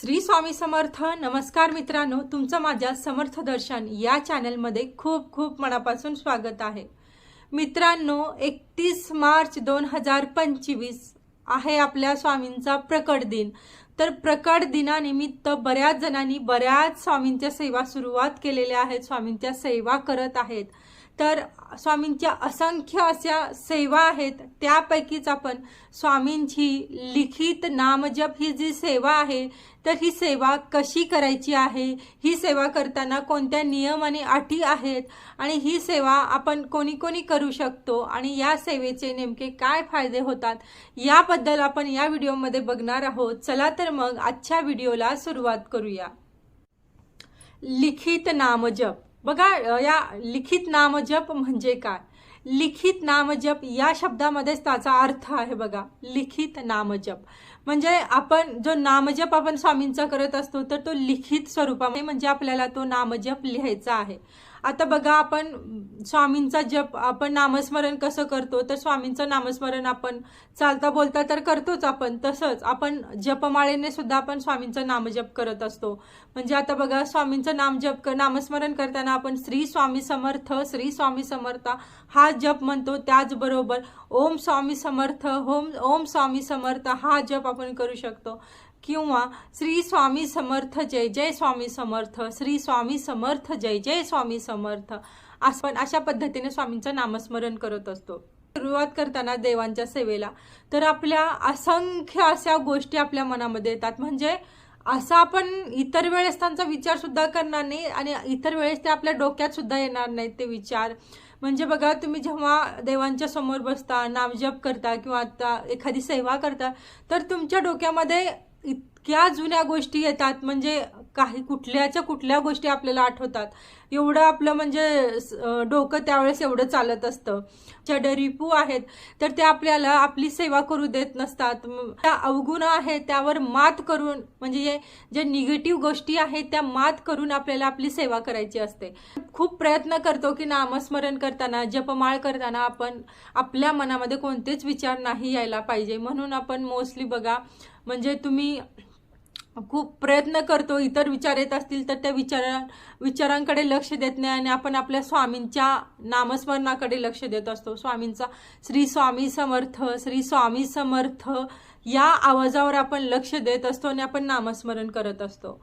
श्री स्वामी समर्थ नमस्कार मित्रांनो. तुमचं माझ्या समर्थ दर्शन या चॅनलमध्ये खूप खूप मनापासून स्वागत आहे. मित्रांनो एकतीस मार्च दोन हजार पंचवीस आहे आपल्या स्वामींचा प्रकट दिन. तर प्रकट दिनानिमित्त बऱ्याच जणांनी बऱ्याच स्वामींच्या सेवा सुरुवात केलेल्या आहेत स्वामींच्या सेवा करत आहेत. तर स्वामींच्या असंख्य अशा सेवा आहेत त्यापैकीच आपण स्वामींची लिखित नामजप ही जी सेवा आहे तर ही सेवा कशी करायची आहे? ही सेवा करताना कोणत्या नियम आणि अटी आहेत? आणि ही सेवा आपण कोणी कोणी करू शकतो? आणि या सेवेचे नेमके काय फायदे होतात? याबद्दल आपण या व्हिडिओमध्ये बघणार आहोत. चला तर मग आजच्या व्हिडिओला सुरुवात करूया. लिखित नामजप. बघा या लिखित नामजप म्हणजे काय? लिखित नामजप या शब्दामध्येच त्याचा अर्थ आहे बघा लिखित नामजप. म्हणजे आपण जो नामजप आपण स्वामींचा करत असतो तर तो लिखित स्वरूपामध्ये म्हणजे आपल्याला तो नामजप लिहायचा आहे. आता बघा आपण स्वामींचा जप आपण नामस्मरण कसं करतो? तर स्वामींचं नामस्मरण आपण चालता बोलता तर करतोच आपण. तसंच आपण जपमाळेने सुद्धा आपण स्वामींचं नामजप करत असतो. म्हणजे आता बघा स्वामींचं नाम जप नामस्मरण करताना आपण श्री स्वामी समर्थ श्री स्वामी समर्थ हा जप म्हणतो. त्याचबरोबर ओम स्वामी समर्थ होम ओम स्वामी समर्थ हा जप आपण करू शकतो. किंवा श्री स्वामी समर्थ जय जय स्वामी समर्थ श्री स्वामी समर्थ जय जय स्वामी समर्थ. आपण अशा पद्धतीने स्वामींचं नामस्मरण करत असतो. सुरुवात करताना देवांच्या सेवेला. तर आपल्या असंख्य अशा गोष्टी आपल्या मनामध्ये येतात. म्हणजे असं आपण इतर वेळेस त्यांचा विचार सुद्धा करणार नाही आणि इतर वेळेस ते आपल्या डोक्यात सुद्धा येणार नाहीत ते विचार. म्हणजे बघा तुम्ही जेव्हा देवांच्या समोर बसता नामजप करता किंवा आता एखादी सेवा करता तर तुमच्या डोक्यामध्ये इतक्या जुन्या गोष्टी येतात. म्हणजे काही कुठल्याच्या कुठल्या गोष्टी आपल्याला आठवतात. एवढं आपलं म्हणजे डोकं त्यावेळेस एवढं चालत असतं. चडरिपू आहेत तर ते आपल्याला आपली सेवा करू देत नसतात. त्या अवगुण आहेत त्यावर मात करून म्हणजे जे निगेटिव्ह गोष्टी आहेत त्या मात करून आपल्याला आपली सेवा करायची असते. खूप प्रयत्न करतो की नामस्मरण करताना जपमाळ करताना आपण आपल्या मनामध्ये कोणतेच विचार नाही यायला पाहिजे. म्हणून आपण मोस्टली बघा म्हणजे तुम्ही खूप प्रयत्न करतो. इतर विचार येत असतील तर त्या विचारा विचारांकडे लक्ष देत नाही आणि आपण आपल्या स्वामींच्या नामस्मरणाकडे लक्ष देत असतो. स्वामींचा श्री स्वामी समर्थ श्री स्वामी समर्थ या आवाजावर आपण लक्ष देत असतो आणि आपण नामस्मरण करत असतो.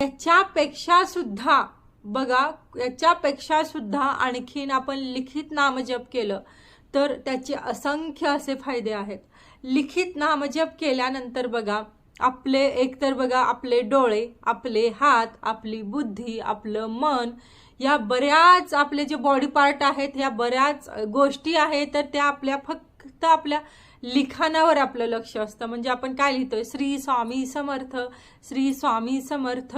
याच्यापेक्षा सुद्धा बघा याच्यापेक्षा सुद्धा आणखीन आपण लिखित नामजप केलं तर त्याचे असंख्य असे फायदे आहेत. लिखित नामजप केल्यानंतर बघा आपले एकतर बघा आपले डोळे आपले हात आपली बुद्धी आपलं मन या बऱ्याच आपले जे बॉडी पार्ट आहेत या बऱ्याच गोष्टी आहेत तर त्या आपल्या फक्त आपल्या लिखाणावर आपलं लक्ष असतं. म्हणजे आपण काय लिहितोय? श्री स्वामी समर्थ श्री स्वामी समर्थ.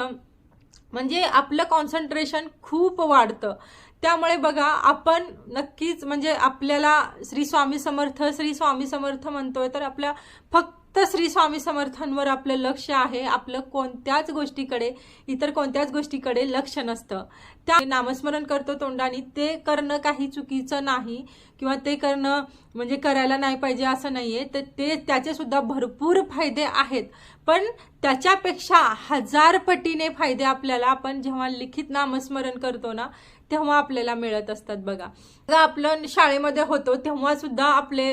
म्हणजे आपलं कॉन्सन्ट्रेशन खूप वाढतं. त्यामुळे बघा आपण नक्कीच म्हणजे आपल्याला श्री स्वामी समर्थ श्री स्वामी समर्थ म्हणतोय तर आपल्या फक्त तर श्री स्वामी समर्थांवर आपलं लक्ष आहे आपलं कोणत्याच गोष्टीकडे इतर कोणत्याच गोष्टीकडे लक्ष नसतं. त्या नामस्मरण करतो तोंडाने ते करणं काही चुकीचं नाही किंवा ते करणं म्हणजे करायला नाही पाहिजे असं नाही आहे तर ते त्याचेसुद्धा भरपूर फायदे आहेत. पण त्याच्यापेक्षा हजार पटीने फायदे आपल्याला आपण जेव्हा लिखित नामस्मरण करतो ना तेव्हा आपल्याला मिळत असतात बघा. आपलं शाळेमध्ये होतो तेव्हा सुद्धा आपले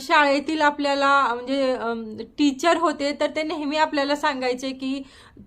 शाळेतील आपल्याला म्हणजे टीचर होते तर ते नेहमी आपल्याला सांगायचे की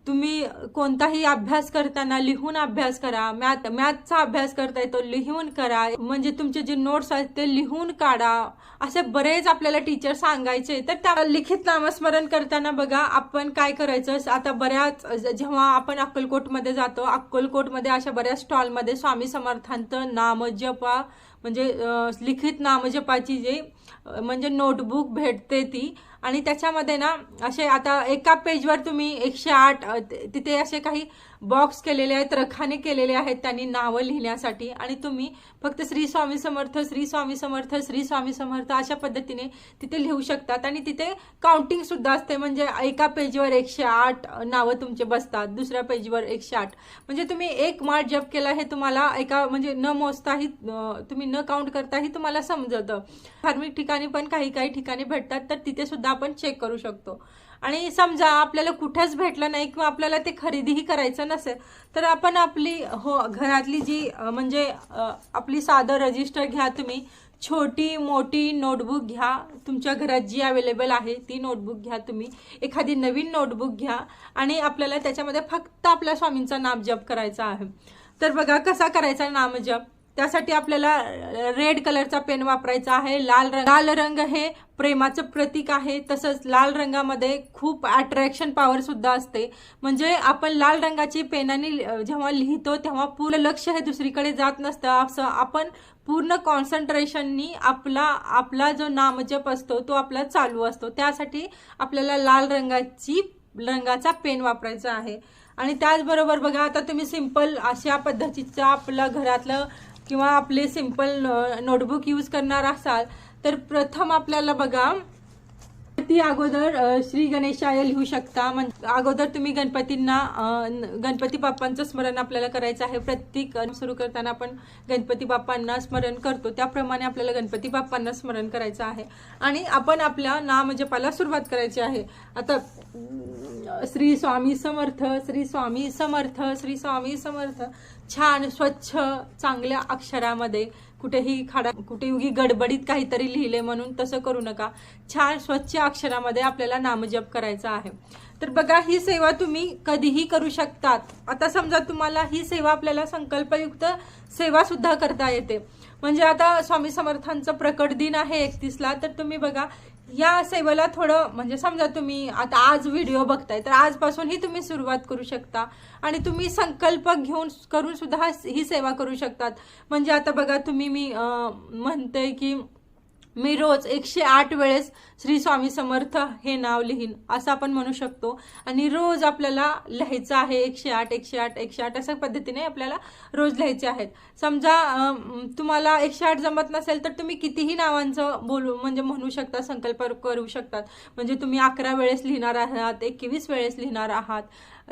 तुम्ही कोणताही अभ्यास करताना लिहून अभ्यास करा. मॅथ मॅथचा अभ्यास करताय तो लिहून करा. म्हणजे तुमचे जे नोट्स आहेत ते लिहून काढा. असे बरेच आपल्याला टीचर सांगायचे. तर त्या लिखित नामस्मरण करताना बघा आपण काय करायचं? आता बऱ्याच जेव्हा आपण अक्कलकोटमध्ये जातो अक्कलकोटमध्ये अशा बऱ्याच स्टॉलमध्ये स्वामी समर्थांचं नामजपा म्हणजे लिखित नामजपाची जे म्हणजे नोटबुक भेटते ती. आणि त्याच्यामध्ये ना असे आता एका पेजवर तुम्ही एकशे आठ तिथे असे काही बॉक्स केलेले आहेत रखाने केलेले आहेत त्यांनी नावं लिहिण्यासाठी. आणि तुम्ही फक्त श्री स्वामी समर्थ श्री स्वामी समर्थ श्री स्वामी समर्थ अशा पद्धतीने तिथे लिहू शकतात. आणि तिथे काउंटिंग सुद्धा असते. म्हणजे एका पेजवर एकशे आठ नावं तुमचे बसतात. दुसऱ्या पेजवर एकशे आठ. म्हणजे तुम्ही एक मार्ट जप केला हे तुम्हाला एका म्हणजे न मोजताही तुम्ही न काउंट करताही तुम्हाला समजतं. धार्मिक ठिकाणी पण काही काही ठिकाणी भेटतात. तर तिथे सुद्धा आपण चेक करू शकतो. आणि समजा आपल्याला कुठेच भेटलं नाही किंवा आपल्याला ते खरेदीही करायचं नसेल तर आपण आपली हो घरातली जी म्हणजे आपली साधं रजिस्टर घ्या तुम्ही. छोटी मोठी नोटबुक घ्या. तुमच्या घरात जी अवेलेबल आहे ती नोटबुक घ्या तुम्ही. एखादी नवीन नोटबुक घ्या. आणि आपल्याला त्याच्यामध्ये फक्त आपल्या स्वामींचा नामजप करायचा आहे. तर बघा कसा करायचा नामजप त्यासाठी आपल्याला रेड कलरचा पेन वापरायचा आहे. लाल रंग लाल रंग हे प्रेमाचं प्रतीक आहे. तसंच लाल रंगामध्ये खूप अट्रॅक्शन पॉवर सुद्धा असते. म्हणजे आपण लाल रंगाची पेनाने जेव्हा लिहितो तेव्हा पूर्ण लक्ष हे दुसरीकडे जात नसतं. असं आपण पूर्ण कॉन्सन्ट्रेशननी आपला आपला जो नामजप असतो तो आपला चालू असतो. त्यासाठी आपल्याला लाल रंगाची रंगाचा पेन वापरायचा आहे. आणि त्याचबरोबर बघा आता तुम्ही सिंपल अशा पद्धतीचं आपलं घरातलं किंवा आपले सिंपल नोटबुक यूज करणार असाल तर प्रथम आपल्याला बघा ती अगोदर श्री गणेशाय लिहू शकता. म्हणजे अगोदर तुम्ही गणपतींना न- गणपती बाप्पांचं स्मरण आपल्याला करायचं आहे. प्रत्येक सुरू करताना आपण गणपती बाप्पांना स्मरण करतो. त्याप्रमाणे आपल्याला गणपती बाप्पांना स्मरण करायचं आहे. आणि आपण आपल्या नामजपाला सुरुवात करायची आहे. आता श्री स्वामी समर्थ श्री स्वामी समर्थ श्री स्वामी समर्थ. छान स्वच्छ चांगल्या अक्षरामध्ये कुठेही खाडा कुठे उगी गडबडीत काहीतरी लिहिले म्हणून तसं करू नका. छान स्वच्छ अक्षरामध्ये आपल्याला नामजप करायचा आहे. तर बघा ही सेवा तुम्ही कधीही करू शकतात. आता समजा तुम्हाला ही सेवा आपल्याला संकल्पयुक्त सेवा सुद्धा करता येते. म्हणजे आता स्वामी समर्थांचं प्रकट दिन आहे एकतीसला तर तुम्ही बघा या सेवेला थोडं म्हणजे समजा तुम्ही आता आज व्हिडिओ बघताय तर आजपासून ही तुम्ही सुरुवात करू शकता. आणि तुम्ही संकल्प घेऊन करून सुद्धा ही सेवा करू शकतात. म्हणजे आता बघा तुम्ही मी म्हणते की मी रोज एकशे आठ वेळेस श्री स्वामी समर्थ हे नाव लिहीन असं आपण म्हणू शकतो. आणि रोज आपल्याला लिहायचं आहे एकशे आठ एकशे आठ एकशे आठ अशा पद्धतीने आपल्याला रोज लिहायचे आहेत. समजा तुम्हाला एकशे आठ जमत नसेल तर तुम्ही कितीही नावांचं बोलू म्हणजे म्हणू शकता संकल्प करू शकतात. म्हणजे तुम्ही अकरा वेळेस लिहिणार आहात एकवीस वेळेस लिहिणार आहात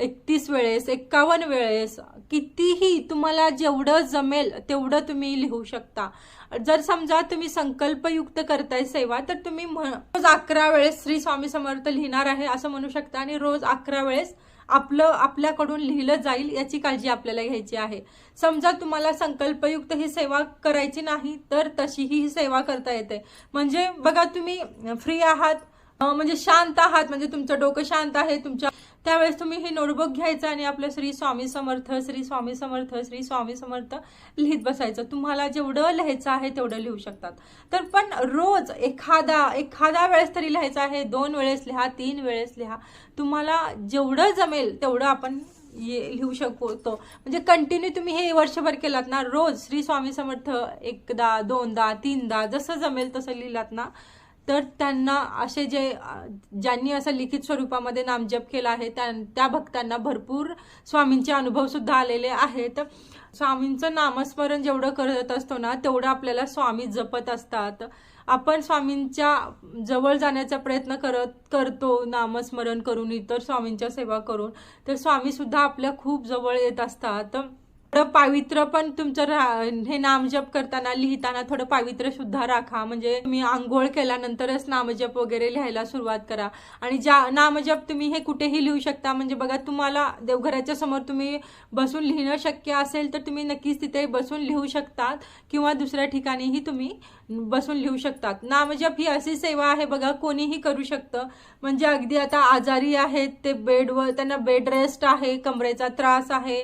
एकतीस वेळेस एक्कावन्न वेळेस कितीही तुम्हाला जेवढं जमेल तेवढं तुम्ही लिहू शकता. जर समजा तुम्ही संकल्पयुक्त करताय सेवा तर तुम्ही रोज अकरा वेळेस श्री स्वामी समर्थ लिहिणार आहे असं म्हणू शकता. आणि रोज अकरा वेळेस आपलं आपल्याकडून लिहिलं जाईल याची काळजी आपल्याला घ्यायची आहे. समजा तुम्हाला संकल्पयुक्त ही सेवा करायची नाही तर तशीही ही सेवा करता येते. म्हणजे बघा तुम्ही फ्री आहात म्हणजे शांत आहात म्हणजे तुमचं डोकं शांत आहे तुमच्या त्यावेळेस तुम्ही हे नोटबुक घ्यायचं आणि आपलं श्री स्वामी समर्थ श्री स्वामी समर्थ श्री स्वामी समर्थ लिहित बसायचं. तुम्हाला जेवढं लिहायचं आहे तेवढं लिहू शकतात. तर पण रोज एखादा एखादा वेळेस तरी लिहायचं आहे दोन वेळेस लिहा तीन वेळेस लिहा. तुम्हाला जेवढं जमेल तेवढं आपण ये- लिहू शकतो. म्हणजे कंटिन्यू तुम्ही हे वर्षभर केलात ना रोज श्री स्वामी समर्थ एकदा दोनदा तीनदा जसं जमेल तसं लिहिलात ना तर त्यांना असे जे ज्यांनी असं लिखित स्वरूपामध्ये नामजप केला आहे त्या त्या भक्तांना भरपूर स्वामींचे अनुभव सुद्धा आलेले आहेत. स्वामींचं नामस्मरण जेवढं करत असतो ना तेवढं आपल्याला स्वामी जपत असतात. आपण स्वामींच्या जवळ जाण्याचा प्रयत्न करत करतो नामस्मरण करून इतर स्वामींच्या सेवा करून तर स्वामीसुद्धा आपल्या खूप जवळ येत असतात. थोडं पावित्र्य पण तुमचं हे नामजप करताना लिहिताना थोडं पावित्र्य सुद्धा राखा. म्हणजे तुम्ही आंघोळ केल्यानंतरच नामजप वगैरे लिहायला सुरुवात करा. आणि ज्या नामजप तुम्ही हे कुठेही लिहू शकता. म्हणजे बघा तुम्हाला देवघराच्या समोर तुम्ही बसून लिहिणं शक्य असेल तर तुम्ही नक्कीच तिथे बसून लिहू शकतात. किंवा दुसऱ्या ठिकाणीही तुम्ही बसून लिहू शकतात. नामजप ही अशी सेवा आहे बघा कोणीही करू शकतं. म्हणजे अगदी आता आजारी आहेत ते बेडवर त्यांना बेड रेस्ट आहे कमरेचा त्रास आहे.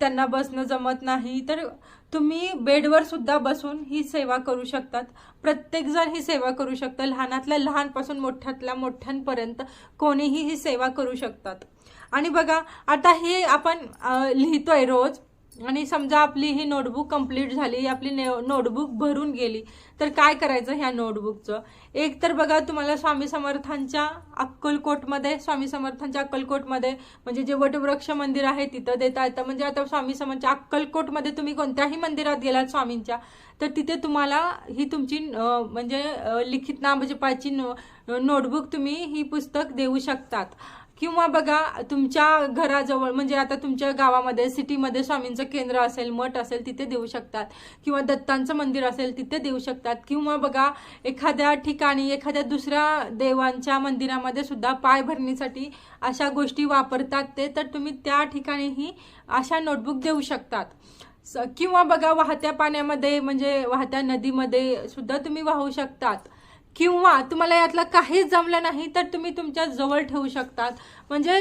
त्यांना बसणं जमत नाही. तर तुम्ही बेडवर सुद्धा बसून ही सेवा करू शकतात. प्रत्येकजण ही सेवा करू शकतं. लहानातल्या लहानपासून मोठ्यातल्या मोठ्यांपर्यंत कोणीही ही सेवा करू शकतात. आणि बघा आता हे आपण लिहितोय रोज. आणि समजा आपली ही नोटबुक कंप्लीट झाली आपली नोटबुक भरून गेली तर काय करायचं ह्या नोटबुकचं एक तर बघा तुम्हाला स्वामी समर्थांच्या अक्कलकोटमध्ये स्वामी समर्थांच्या अक्कलकोटमध्ये म्हणजे जे वटवृक्ष मंदिर आहे तिथं देता येतं. म्हणजे आता स्वामी समर्थच्या अक्कलकोटमध्ये तुम्ही कोणत्याही मंदिरात गेलात स्वामींच्या तर तिथे तुम्हाला ही तुमची म्हणजे लिखित नामजपाची नो नोटबुक तुम्ही ही पुस्तक देऊ शकतात. किंवा बघा तुमच्या घराजवळ म्हणजे आता तुमच्या गावामध्ये सिटीमध्ये स्वामींचं केंद्र असेल मठ असेल तिथे देऊ शकतात. किंवा दत्तांचं मंदिर असेल तिथे देऊ शकतात. किंवा बघा एखाद्या ठिकाणी एखाद्या दुसऱ्या देवांच्या मंदिरामध्ये सुद्धा पाय भरणीसाठी अशा गोष्टी वापरतात ते तर तुम्ही त्या ठिकाणीही अशा नोटबुक देऊ शकतात. स- किंवा बघा वाहत्या पाण्यामध्ये म्हणजे वाहत्या नदीमध्ये सुद्धा तुम्ही वाहू शकतात. किंवा तुम्हाला यातलं काहीच जमलं नाही तर तुम्ही तुमच्या जवळ ठेवू शकतात. म्हणजे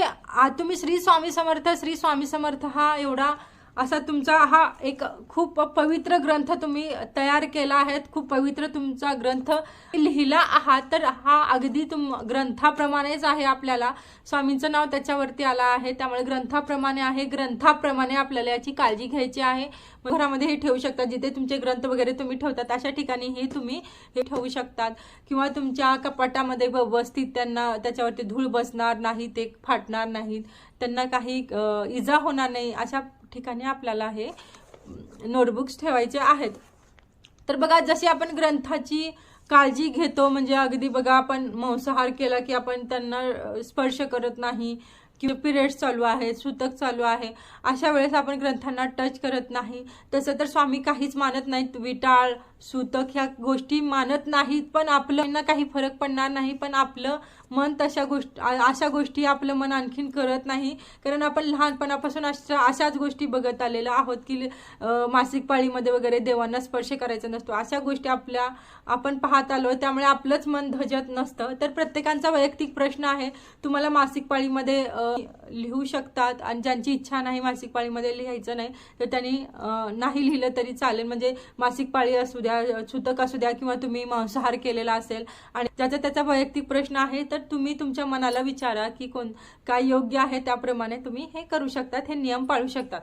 तुम्ही श्री स्वामी समर्थ श्री स्वामी समर्थ हा एवढा असा तुमचा हा एक खूप पवित्र ग्रंथ तुम्ही तयार केला आहे. खूप पवित्र तुमचा ग्रंथ लिहिला आहात. तर हा अगदी तुम ग्रंथाप्रमाणेच आहे आपल्याला. स्वामींचं नाव त्याच्यावरती आलं आहे. त्यामुळे ग्रंथाप्रमाणे आहे. ग्रंथाप्रमाणे आपल्याला याची काळजी घ्यायची आहे. घरामध्ये हे ठेवू शकता. जिथे तुमचे ग्रंथ वगैरे तुम्ही ठेवतात अशा ठिकाणी हे तुम्ही हे ठेवू शकतात. किंवा तुमच्या कपाटामध्ये व्यवस्थित त्यांना त्याच्यावरती धूळ बसणार नाही ते फाटणार नाहीत. त्यांना काही इजा होणार नाही. अशा ठिकाणी आपल्याला हे नोटबुक्स ठेवायचे आहेत. तर बघा जशी आपण ग्रंथाची काळजी घेतो म्हणजे अगदी बघा आपण मांसाहार केला की आपण त्यांना स्पर्श करत नाही किंवा पिरियड्स चालू आहे सुतक चालू आहे अशा वेळेस आपण ग्रंथांना टच करत नाही. तसं तर स्वामी काहीच मानत नाहीत. विटाळ सुतक ह्या गोष्टी मानत नाहीत पण आपलं काही फरक पडणार नाही पण आपलं मन तशा गोष्टी अशा गोष्टी आपलं मन आणखीन करत नाही. कारण आपण लहानपणापासून अशा अशाच गोष्टी बघत आलेलो आहोत की मासिक पाळीमध्ये वगैरे देवांना स्पर्श करायचा नसतो. अशा गोष्टी आपल्या आपण पाहत आलो त्यामुळे आपलंच मन धजत नसतं. तर प्रत्येकांचा वैयक्तिक प्रश्न आहे तुम्हाला मासिक पाळीमध्ये लिहू शकतात आणि ज्यांची इच्छा नाही मासिक पाळीमध्ये लिहायचं नाही तर त्यांनी नाही लिहिलं तरी चालेल. म्हणजे मासिक पाळी असू द्या सुतक असू द्या किंवा तुम्ही मांसाहार केलेला असेल आणि ज्याचा त्याचा वैयक्तिक प्रश्न आहे तर तुम्ही तुमच्या मनाला विचारा की कोण काय योग्य आहे त्याप्रमाणे तुम्ही हे करू शकतात हे नियम पाळू शकतात.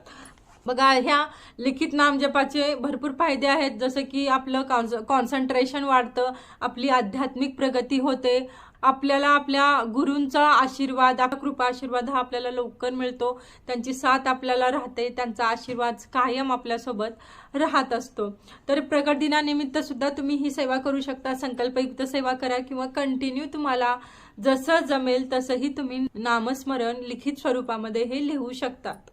बघा ह्या लिखित नामजपाचे भरपूर फायदे आहेत. जसं की आपलं कॉन्स कॉन्सन्ट्रेशन वाढतं आपली आध्यात्मिक प्रगती होते आपल्याला आपल्या गुरूंचा आशीर्वाद कृपा आशीर्वाद हा आपल्याला लवकर मिळतो. त्यांची साथ आपल्याला राहते. त्यांचा आशीर्वाद कायम आपल्यासोबत राहत असतो. तर प्रकट दिनानिमित्त सुद्धा तुम्ही ही सेवा करू शकता. संकल्पयुक्त सेवा करा किंवा कंटिन्यू तुम्हाला जसं जमेल तसंही तुम्ही नामस्मरण लिखित स्वरूपामध्ये हे लिहू शकतात.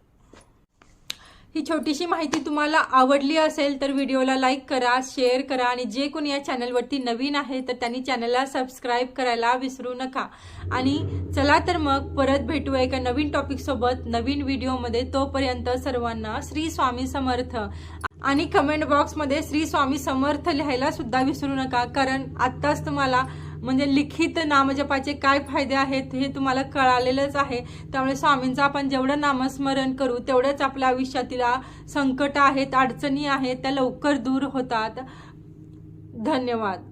ही छोटीशी माहिती तुम्हाला आवडली असेल तर व्हिडिओला लाईक करा शेअर करा आणि जे कोणी या चॅनलवरती नवीन आहे तर त्यांनी चॅनलला सबस्क्राईब करायला विसरू नका. आणि चला तर मग परत भेटू एका नवीन टॉपिकसोबत नवीन व्हिडिओमध्ये. तोपर्यंत सर्वांना श्री स्वामी समर्थ. आणि कमेंट बॉक्समध्ये श्री स्वामी समर्थ लिहायला सुद्धा विसरू नका कारण आत्ताच तुम्हाला म्हणजे लिखित नामजपाचे काय फायदे आहेत हे तुम्हाला कळालेलंच आहे. त्यामुळे स्वामींचं आपण जेवढं नामस्मरण करू तेवढंच आपल्या आयुष्यातील संकट आहेत अडचणी आहेत त्या लवकर दूर होतात. धन्यवाद.